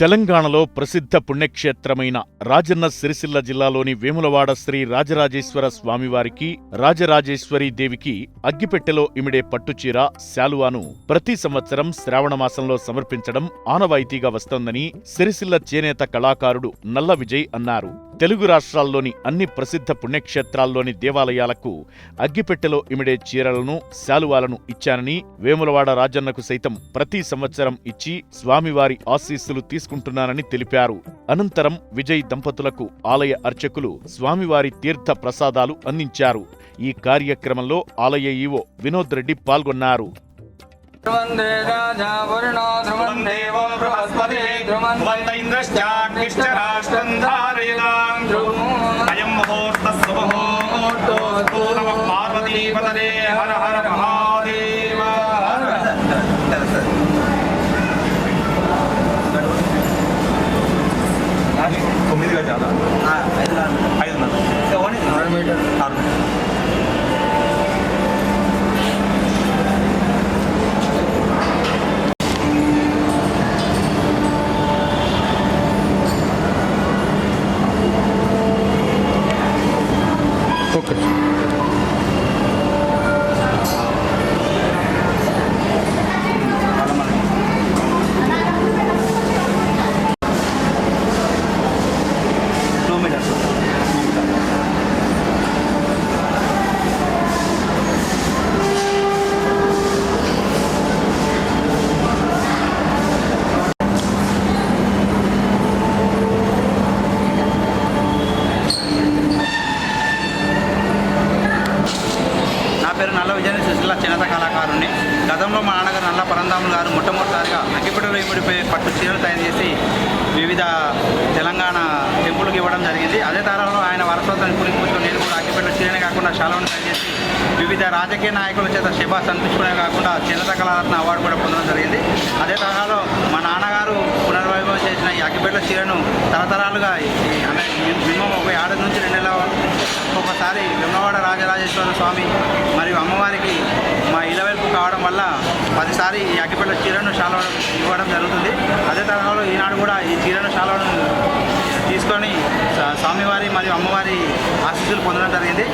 తెలంగాణలో ప్రసిద్ధ పుణ్యక్షేత్రమైన రాజన్న సిరిసిల్ల జిల్లాలోని వేములవాడ శ్రీ రాజరాజేశ్వర స్వామివారికి రాజరాజేశ్వరీ దేవికి అగ్గిపెట్టెలో ఇమిడే పట్టుచీర శాలువాను ప్రతి సంవత్సరం శ్రావణమాసంలో సమర్పించడం ఆనవాయితీగా వస్తోందని సిరిసిల్ల చేనేత కళాకారుడు నల్ల విజయ్ అన్నారు. తెలుగు రాష్ట్రాల్లోని అన్ని ప్రసిద్ధ పుణ్యక్షేత్రాల్లోని దేవాలయాలకు అగ్గిపెట్టెలో ఇమిడే చీరలను శాలువాలను ఇచ్చానని వేములవాడ రాజన్నకు సైతం ప్రతి సంవత్సరం ఇచ్చి స్వామివారి ఆశీస్సులు తీసుకుంటున్నానని తెలిపారు. అనంతరం విజయ్ దంపతులకు ఆలయ అర్చకులు స్వామివారి తీర్థ ప్రసాదాలు అందించారు. ఈ కార్యక్రమంలో ఆలయ ఈవో వినోద్ రెడ్డి పాల్గొన్నారు. ధ్రువందే రాజా వరుణో ధ్రువం దేవో బృహస్పతి ధ్రువం ఇంద్రశ్చాగ్నిశ్చ రాష్ట్రం ధ్రువో అయం ముహూర్తः పార్వతీపతనే హర హర మహాదేవ పేరు నల్ల విజయని సుశీల చిన్నత కళాకారుణ్ణి. గతంలో మా నాన్నగారు నల్ల పరంధాములు గారు మొట్టమొదటిసారిగా అగ్గిపెట్టెలో ఇప్పుడిపోయి పట్టు చీరలు తయారు చేసి వివిధ తెలంగాణ టెంపుల్కి ఇవ్వడం జరిగింది. అదే తరహాలో ఆయన వారసత్వాన్ని పురిపుచ్చుకొని నేను కూడా అగ్గిపెట్టిన చీరనే కాకుండా శాలను తయారు చేసి వివిధ రాజకీయ నాయకుల చేత శిభాస్ అనిపించుకునే కాకుండా చిన్నత కళారత్న అవార్డు కూడా పొందడం జరిగింది. అదే తరహాలో మా నాన్నగారు పునర్వైభవం చేసిన ఈ అగ్గిపెట్టెల చీరను తరతరాలుగా మినిమం ఒక ఏడాది నుంచి రెండు నెలల ఒకసారి విమ్మవాడ రాజరాజేశ్వర స్వామి మరియు అమ్మవారికి మా ఇలవెల్పు కావడం వల్ల పదిసారి ఈ అగ్గిపల్ల చీరను శాలవడం ఇవ్వడం జరుగుతుంది. అదే తరహాలో ఈనాడు కూడా ఈ చీరను శాలవడం తీసుకొని స్వామివారి మరియు అమ్మవారి ఆశీస్సులు పొందడం జరిగింది.